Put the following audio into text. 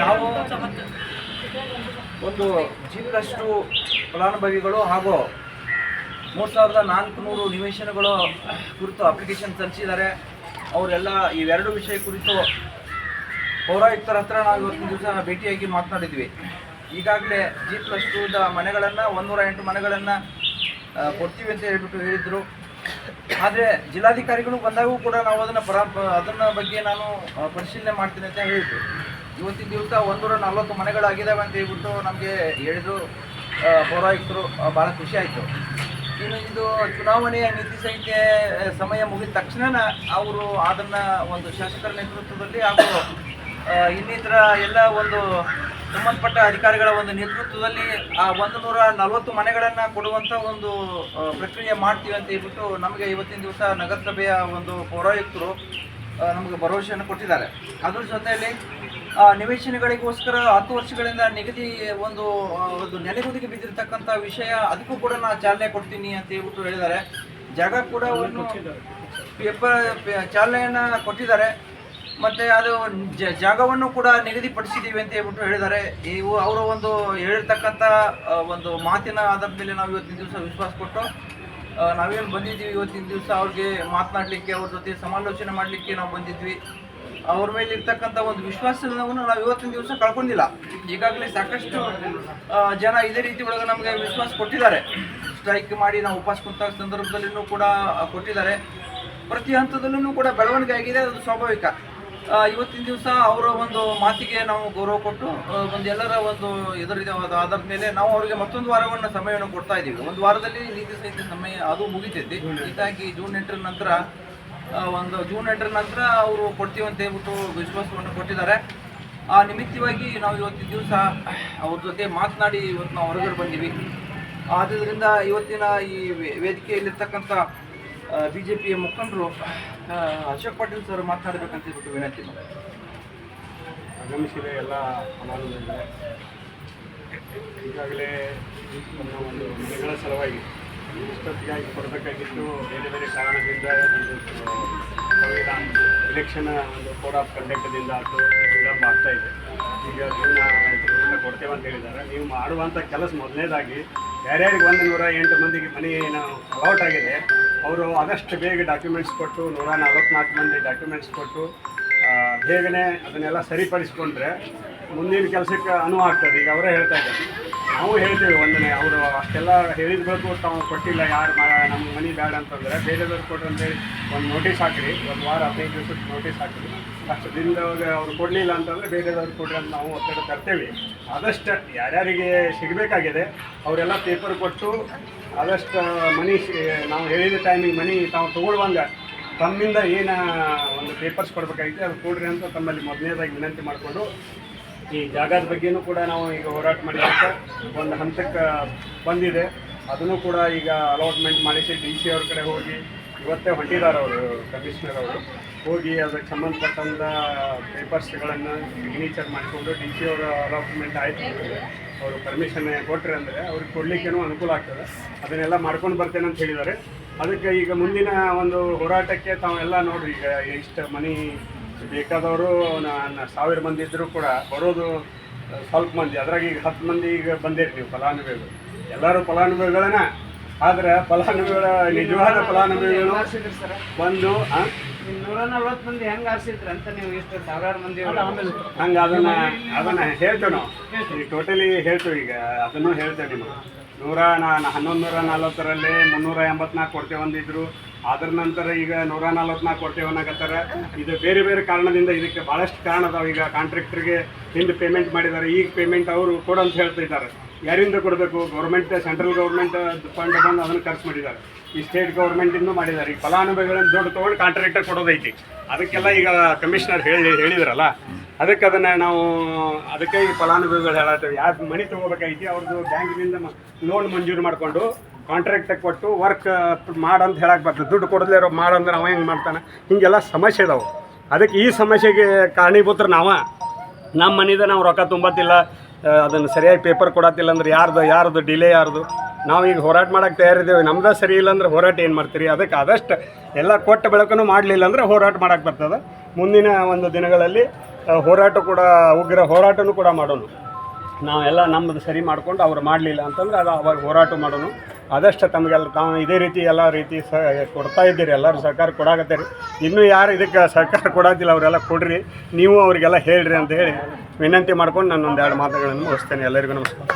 ನಾವು ಒಂದು ಜೀವದಷ್ಟು ಫಲಾನುಭವಿಗಳು ಹಾಗೂ ಮೂರು ಸಾವಿರದ ನಾಲ್ಕುನೂರು ನಿವೇಶನಗಳು ಕುರಿತು ಅಪ್ಲಿಕೇಶನ್ ಸಲ್ಲಿಸಿದ್ದಾರೆ. ಅವರೆಲ್ಲ ಇವೆರಡು ವಿಷಯ ಕುರಿತು ಪೌರಾಯುಕ್ತರ ಹತ್ರ ನಾವು ಇವತ್ತಿನ ದಿವಸ ಭೇಟಿಯಾಗಿ ಮಾತನಾಡಿದ್ವಿ. ಈಗಾಗಲೇ ಜಿ ಪ್ಲಸ್ ಟೂದ ಮನೆಗಳನ್ನು ಒಂದೂರ ಎಂಟು ಮನೆಗಳನ್ನು ಕೊಡ್ತೀವಿ ಅಂತ ಹೇಳ್ಬಿಟ್ಟು ಹೇಳಿದರು. ಆದರೆ ಜಿಲ್ಲಾಧಿಕಾರಿಗಳು ಬಂದಾಗೂ ಕೂಡ ನಾವು ಅದನ್ನು ಪರ ಅದನ್ನ ಬಗ್ಗೆ ನಾನು ಪರಿಶೀಲನೆ ಮಾಡ್ತೀನಿ ಅಂತ ಹೇಳಿದ್ರು. ಇವತ್ತಿನ ದಿವಸ ಒಂದೂರ ನಲ್ವತ್ತು ಮನೆಗಳಾಗಿದ್ದಾವೆ ಅಂತ ಹೇಳ್ಬಿಟ್ಟು ನಮಗೆ ಹೇಳಿದ್ರು ಪೌರಾಯುಕ್ತರು. ಭಾಳ ಖುಷಿ ಆಯಿತು. ಇನ್ನು ಇದು ಚುನಾವಣೆಯ ನೀತಿ ಸಂಹಿತೆ ಸಮಯ ಮುಗಿದ ತಕ್ಷಣ ಅವರು ಅದನ್ನು ಒಂದು ಶಾಸಕರ ನೇತೃತ್ವದಲ್ಲಿ ಹಾಗೂ ಇನ್ನಿತರ ಎಲ್ಲ ಒಂದು ಸಂಬಂಧಪಟ್ಟ ಅಧಿಕಾರಿಗಳ ಒಂದು ನೇತೃತ್ವದಲ್ಲಿ, ಆ ಒಂದು ನೂರ ನಲವತ್ತು ಮನೆಗಳನ್ನು ಕೊಡುವಂಥ ಒಂದು ಪ್ರಕ್ರಿಯೆ ಮಾಡ್ತೀವಿ ಅಂತ ಹೇಳ್ಬಿಟ್ಟು ನಮಗೆ ಇವತ್ತಿನ ದಿವಸ ನಗರಸಭೆಯ ಒಂದು ಪೌರಾಯುಕ್ತರು ನಮಗೆ ಭರವಸೆಯನ್ನು ಕೊಟ್ಟಿದ್ದಾರೆ. ಅದ್ರ ಜೊತೆಯಲ್ಲಿ ನಿವೇಶನಗಳಿಗೋಸ್ಕರ ಹತ್ತು ವರ್ಷಗಳಿಂದ ನಿಗದಿ ಒಂದು ಒಂದು ನೆಲೆಗುದಿಗೆ ಬಿದ್ದಿರ್ತಕ್ಕಂಥ ವಿಷಯ, ಅದಕ್ಕೂ ಕೂಡ ನಾನು ಚಾಲನೆ ಕೊಡ್ತೀನಿ ಅಂತ ಹೇಳ್ಬಿಟ್ಟು ಹೇಳಿದ್ದಾರೆ. ಜಾಗ ಕೂಡ ಒಂದು ಪೇಪರ್ ಚಾಲನೆಯನ್ನು ಕೊಟ್ಟಿದ್ದಾರೆ. ಮತ್ತೆ ಅದು ಜಾಗವನ್ನು ಕೂಡ ನಿಗದಿಪಡಿಸಿದ್ದೀವಿ ಅಂತ ಹೇಳ್ಬಿಟ್ಟು ಹೇಳಿದ್ದಾರೆ. ಇವು ಅವರ ಒಂದು ಹೇಳಿರ್ತಕ್ಕಂಥ ಒಂದು ಮಾತಿನ ಆಧಾರದ ಮೇಲೆ ನಾವು ಇವತ್ತಿನ ದಿವಸ ವಿಶ್ವಾಸ ಕೊಟ್ಟು ನಾವೇನು ಬಂದಿದ್ದೀವಿ ಇವತ್ತಿನ ದಿವಸ ಅವ್ರಿಗೆ ಮಾತನಾಡಲಿಕ್ಕೆ, ಅವ್ರ ಜೊತೆ ಸಮಾಲೋಚನೆ ಮಾಡಲಿಕ್ಕೆ ನಾವು ಬಂದಿದ್ವಿ. ಅವ್ರ ಮೇಲೆ ಇರ್ತಕ್ಕಂಥ ಒಂದು ವಿಶ್ವಾಸವನ್ನು ನಾವು ಇವತ್ತಿನ ದಿವಸ ಕಳ್ಕೊಂಡಿಲ್ಲ. ಈಗಾಗಲೇ ಸಾಕಷ್ಟು ಜನ ಇದೇ ರೀತಿ ಒಳಗೆ ನಮಗೆ ವಿಶ್ವಾಸ ಕೊಟ್ಟಿದ್ದಾರೆ. ಸ್ಟ್ರೈಕ್ ಮಾಡಿ ನಾವು ಉಪವಾಸ ಕುಂತ ಸಂದರ್ಭದಲ್ಲಿನೂ ಕೂಡ ಕೊಟ್ಟಿದ್ದಾರೆ. ಪ್ರತಿ ಹಂತದಲ್ಲೂ ಕೂಡ ಬೆಳವಣಿಗೆ ಆಗಿದೆ, ಅದು ಸ್ವಾಭಾವಿಕ. ಇವತ್ತಿನ ದಿವಸ ಅವರ ಒಂದು ಮಾತಿಗೆ ನಾವು ಗೌರವ ಕೊಟ್ಟು ಒಂದು ಎಲ್ಲರ ಒಂದು ಇದರಿದ ಆಧಾರದ ಮೇಲೆ ನಾವು ಅವರಿಗೆ ಮತ್ತೊಂದು ವಾರವನ್ನು ಸಮಯವನ್ನು ಕೊಡ್ತಾ ಇದ್ದೀವಿ. ಒಂದು ವಾರದಲ್ಲಿ ನೀತಿ ಸಹಿತ ಸಮಯ ಅದು ಮುಗಿತೈತಿ. ಹೀಗಾಗಿ ಜೂನ್ ಎಂಟರ ನಂತರ ಒಂದು ಜೂನ್ ಎಂಟರ ನಂತರ ಅವರು ಕೊಡ್ತೀವಿ ಅಂತ ಹೇಳ್ಬಿಟ್ಟು ವಿಶ್ವಾಸವನ್ನು ಕೊಟ್ಟಿದ್ದಾರೆ. ಆ, ನಿಮಿತ್ತವಾಗಿ ನಾವು ಇವತ್ತಿನ ದಿವಸ ಅವ್ರ ಜೊತೆ ಮಾತನಾಡಿ ಇವತ್ತು ನಾವು ಹೊರಗಡೆ ಬಂದೀವಿ. ಆದ್ದರಿಂದ ಇವತ್ತಿನ ಈ ವೇದಿಕೆಯಲ್ಲಿರ್ತಕ್ಕಂಥ ಬಿ ಜೆ ಪಿಯ ಮುಖಂಡರು ಅಶೋಕ್ ಪಾಟೀಲ್ ಸರ್ ಮಾತನಾಡಬೇಕಂತ ಹೇಳ್ಬಿಟ್ಟು ವಿನಂತಿ ಆಗಮಿಸಿದೆ ಎಲ್ಲ ಈಗಾಗಲೇ ಒಂದು ಸಲುವಾಗಿ ಇಷ್ಟೊತ್ತಿಗಾಗಿ ಕೊಡಬೇಕಾಗಿತ್ತು ಬೇರೆ ಬೇರೆ ಕಾರಣದಿಂದ ಇಲೆಕ್ಷನ್ ಒಂದು ಕೋಡ್ ಆಫ್ ಕಂಡಕ್ಟ್ದಿಂದ ಅದು ವಿಳಂಬ ಆಗ್ತಾ ಇದೆ. ಈಗ ಜೀವನ ಕೊಡ್ತೇವೆ ಅಂತ ಹೇಳಿದ್ದಾರೆ. ನೀವು ಮಾಡುವಂಥ ಕೆಲಸ ಮೊದಲನೇದಾಗಿ ಯಾರ್ಯಾರಿಗೆ ಒಂದು ನೂರ ಎಂಟು ಮಂದಿಗೆ ಮನೆ ನಾವು ಆಗಿದೆ, ಅವರು ಆದಷ್ಟು ಬೇಗ ಡಾಕ್ಯುಮೆಂಟ್ಸ್ ಕೊಟ್ಟು, ನೂರ ನಲವತ್ನಾಲ್ಕು ಮಂದಿ ಡಾಕ್ಯುಮೆಂಟ್ಸ್ ಕೊಟ್ಟು ಬೇಗನೆ ಅದನ್ನೆಲ್ಲ ಸರಿಪಡಿಸ್ಕೊಂಡ್ರೆ ಮುಂದಿನ ಕೆಲಸಕ್ಕೆ ಅನುವು ಆಗ್ತದೆ. ಈಗ ಅವರೇ ಹೇಳ್ತಾ ಇದ್ದಾರೆ. ನಾವು ಹೇಳ್ತೇವೆ ಒಂದನೇ, ಅವರು ಅಷ್ಟೆಲ್ಲ ಹೇಳಿದ್ಬೇಕು ತಾವು ಕೊಟ್ಟಿಲ್ಲ, ಯಾರು ನಮ್ಮ ಮನೆ ಬೇಡ ಅಂತಂದರೆ, ಬೇರೆದವ್ರು ಕೊಡ್ರಿ ಅಂತೇಳಿ ಒಂದು ನೋಟಿಸ್ ಹಾಕಿರಿ, ಒಂದು ವಾರ ಹದಿನೈದು ದಿವಸಕ್ಕೆ ನೋಟಿಸ್ ಹಾಕಿರಿ. ಅಷ್ಟು ದಿನದ ಅವ್ರು ಕೊಡಲಿಲ್ಲ ಅಂತಂದರೆ ಬೇರೆದವ್ರು ಕೊಡ್ರಿ ಅಂತ ನಾವು ಒತ್ತಡ ತರ್ತೇವೆ. ಆದಷ್ಟು ಯಾರ್ಯಾರಿಗೆ ಸಿಗಬೇಕಾಗಿದೆ, ಅವರೆಲ್ಲ ಪೇಪರ್ ಕೊಟ್ಟು ಆದಷ್ಟು ಮನಿ ನಾವು ಹೇಳಿದ ಟೈಮಿಗೆ ಮನಿ ತಾವು ತೊಗೊಳ್ಬಂಗ ತಮ್ಮಿಂದ ಏನು ಒಂದು ಪೇಪರ್ಸ್ ಕೊಡಬೇಕಾಗಿತ್ತು, ಅದು ಕೊಡ್ರಿ ಅಂತ ತಮ್ಮಲ್ಲಿ ಮೊದಲನೇದಾಗಿ ವಿನಂತಿ ಮಾಡಿಕೊಂಡು ಈ ಜಾಗದ ಬಗ್ಗೆನೂ ಕೂಡ ನಾವು ಈಗ ಹೋರಾಟ ಮಾಡಿದಾಗ ಒಂದು ಹಂತಕ್ಕೆ ಬಂದಿದೆ. ಅದನ್ನು ಕೂಡ ಈಗ ಅಲಾಟ್ಮೆಂಟ್ ಮಾಡಿಸಿ ಡಿ ಸಿ ಅವ್ರ ಕಡೆ ಹೋಗಿ ಇವತ್ತೇ ಹೊಂಟಿದ್ದಾರೆ ಅವರು ಕಮಿಷನರ್ ಅವರು. ಹೋಗಿ ಅದಕ್ಕೆ ಸಂಬಂಧಪಟ್ಟಂಥ ಪೇಪರ್ಸ್ಗಳನ್ನು ಸಿಗ್ನೇಚರ್ ಮಾಡಿಕೊಂಡು ಡಿ ಸಿ ಅವರ ಅಲಾಟ್ಮೆಂಟ್ ಆಯಿತು ಅವರು ಪರ್ಮಿಷನ್ ಕೊಟ್ಟರೆ ಅಂದರೆ ಅವ್ರಿಗೆ ಕೊಡಲಿಕ್ಕೇನು ಅನುಕೂಲ ಆಗ್ತದೆ. ಅದನ್ನೆಲ್ಲ ಮಾಡ್ಕೊಂಡು ಬರ್ತೇನೆ ಅಂತ ಹೇಳಿದ್ದಾರೆ. ಅದಕ್ಕೆ ಈಗ ಮುಂದಿನ ಒಂದು ಹೋರಾಟಕ್ಕೆ ತಾವೆಲ್ಲ ನೋಡ್ರಿ, ಈಗ ಇಷ್ಟು ಮನಿ ಬೇಕಾದವರು ಸಾವಿರ ಮಂದಿ ಇದ್ದರೂ ಕೂಡ ಬರೋದು ಸ್ವಲ್ಪ ಮಂದಿ. ಅದ್ರಾಗ ಈಗ ಹತ್ತು ಮಂದಿ ಈಗ ಬಂದಿರಿ ನೀವು ಫಲಾನುಭವಿಗಳು. ಎಲ್ಲರೂ ಫಲಾನುಭವಿಗಳನ್ನ ಆದ್ರೆ ಫಲಾನುಭವಿಗಳ ನಿಜವಾದ ಫಲಾನುಭವಿಗಳು ಬಂದು ನೂರ ನಲ್ವತ್ತು ಮಂದಿ ಹೆಂಗ್ ಆರ್ಸಿದ್ರಿ ಅಂತ ನೀವು ಇಷ್ಟು ಸಾವಿರಾರು ಮಂದಿ ಹಂಗೆ ಅದನ್ನ ಅದನ್ನ ಹೇಳ್ತೇವೆ ನಾವು. ಈಗ ಟೋಟಲಿ ಹೇಳ್ತೇವೆ ಈಗ ಅದನ್ನು ಹೇಳ್ತೇವೆ ನಿಮಗೆ. ನೂರ ನಾ ಹನ್ನೊಂದು ನೂರ ನಲ್ವತ್ತರಲ್ಲಿ ಮುನ್ನೂರ ಎಂಬತ್ನಾಲ್ಕು ಕೊಡ್ತೇವೆ ಅಂದಿದ್ರು. ಅದ್ರ ನಂತರ ಈಗ ನೂರ ನಲ್ವತ್ನಾಲ್ಕು ಕೊಡ್ತೇವೆ ಅನ್ನಕತ್ತಾರ. ಇದು ಬೇರೆ ಬೇರೆ ಕಾರಣದಿಂದ ಇದಕ್ಕೆ ಭಾಳಷ್ಟು ಕಾರಣ ಅದಾವ ಈಗ ಕಾಂಟ್ರಾಕ್ಟರ್ಗೆ ಹಿಂದೆ ಪೇಮೆಂಟ್ ಮಾಡಿದ್ದಾರೆ. ಈಗ ಪೇಮೆಂಟ್ ಅವರು ಕೊಡಂತ ಹೇಳ್ತಿದ್ದಾರೆ. ಯಾರಿಂದ ಕೊಡಬೇಕು? ಗೌರ್ಮೆಂಟ್ ಸೆಂಟ್ರಲ್ ಗೌರ್ಮೆಂಟ್ ಫಂಡ್ ಬಂದು ಅದನ್ನು ಖರ್ಚು ಮಾಡಿದ್ದಾರೆ. ಈ ಸ್ಟೇಟ್ ಗೌರ್ಮೆಂಟಿಂದ ಮಾಡಿದ್ದಾರೆ. ಈ ಫಲಾನುಭವಿಗಳನ್ನು ದುಡ್ಡು ತೊಗೊಂಡು ಕಾಂಟ್ರಾಕ್ಟರ್ ಕೊಡೋದೈತಿ. ಅದಕ್ಕೆಲ್ಲ ಈಗ ಕಮಿಷನರ್ ಹೇಳಿ, ಹೇಳಿದ್ರಲ್ಲ, ಅದಕ್ಕೆ ಅದನ್ನು ನಾವು, ಅದಕ್ಕೆ ಈ ಫಲಾನುಭವಿಗಳು ಹೇಳತ್ತೇವೆ. ಯಾರು ಮನೆ ತೊಗೋಬೇಕೈತಿ ಅವ್ರದ್ದು ಬ್ಯಾಂಕಿನಿಂದ ಲೋನ್ ಮಂಜೂರು ಮಾಡಿಕೊಂಡು ಕಾಂಟ್ರಾಕ್ಟ್ ಕೊಟ್ಟು ವರ್ಕ್ ಮಾಡಂತ ಹೇಳಕ್ಕೆ ಬರ್ತದೆ. ದುಡ್ಡು ಕೊಡದೇ ಇರೋ ಮಾಡಂದ್ರೆ ಅವ ಹೆಂಗೆ ಮಾಡ್ತಾನೆ? ಹಿಂಗೆಲ್ಲ ಸಮಸ್ಯೆ ಇದಾವೆ. ಅದಕ್ಕೆ ಈ ಸಮಸ್ಯೆಗೆ ಕಾರಣೀಭೂತರು ನಾವ. ನಮ್ಮ ಮನೆಯಿಂದ ನಾವು ರೊಕ್ಕ ತುಂಬತ್ತಿಲ್ಲ. ಅದನ್ನು ಸರಿಯಾಗಿ ಪೇಪರ್ ಕೊಡತ್ತಿಲ್ಲ ಅಂದ್ರೆ ಯಾರ್ದು ಯಾರ್ದು ಡಿಲೇ ಯಾರ್ದು? ನಾವು ಈಗ ಹೋರಾಟ ಮಾಡಕ್ಕೆ ತಯಾರಿದ್ದೇವೆ. ನಮ್ದು ಸರಿ ಇಲ್ಲ ಅಂದ್ರೆ ಹೋರಾಟ ಏನು ಮಾಡ್ತೀರಿ? ಅದಕ್ಕೆ ಆದಷ್ಟು ಎಲ್ಲ ಕೊಟ್ಟ ಬೆಳಕನ್ನು ಮಾಡಲಿಲ್ಲ ಅಂದ್ರೆ ಹೋರಾಟ ಮಾಡಕ್ಕೆ ಬರ್ತದೆ. ಮುಂದಿನ ಒಂದು ದಿನಗಳಲ್ಲಿ ಹೋರಾಟ ಕೂಡ, ಉಗ್ರ ಹೋರಾಟನೂ ಕೂಡ ಮಾಡೋಣ. ನಾವೆಲ್ಲ ನಮ್ಮದು ಸರಿ ಮಾಡ್ಕೊಂಡು ಅವ್ರು ಮಾಡಲಿಲ್ಲ ಅಂತಂದ್ರೆ ಅದು ಅವಾಗ ಹೋರಾಟ ಮಾಡೋಣ. ಆದಷ್ಟು ತಮಗೆಲ್ಲ ತಾವು ಇದೇ ರೀತಿ ಎಲ್ಲ ರೀತಿ ಸ ಕೊಡ್ತಾ ಇದ್ದೀರಿ, ಎಲ್ಲರೂ ಸಹಕಾರ ಕೊಡಾಕತ್ತೀರಿ. ಇನ್ನೂ ಯಾರು ಇದಕ್ಕೆ ಸಹಕಾರ ಕೊಡೋದಿಲ್ಲ ಅವರೆಲ್ಲ ಕೊಡ್ರಿ. ನೀವು ಅವರಿಗೆಲ್ಲ ಹೇಳ್ರಿ ಅಂತ ಹೇಳಿ ವಿನಂತಿ ಮಾಡ್ಕೊಂಡು ನಾನು ಒಂದೆರಡು ಮಾತುಗಳನ್ನು ಮುಗಿಸ್ತೇನೆ. ಎಲ್ಲರಿಗೂ ನಮಸ್ಕಾರ.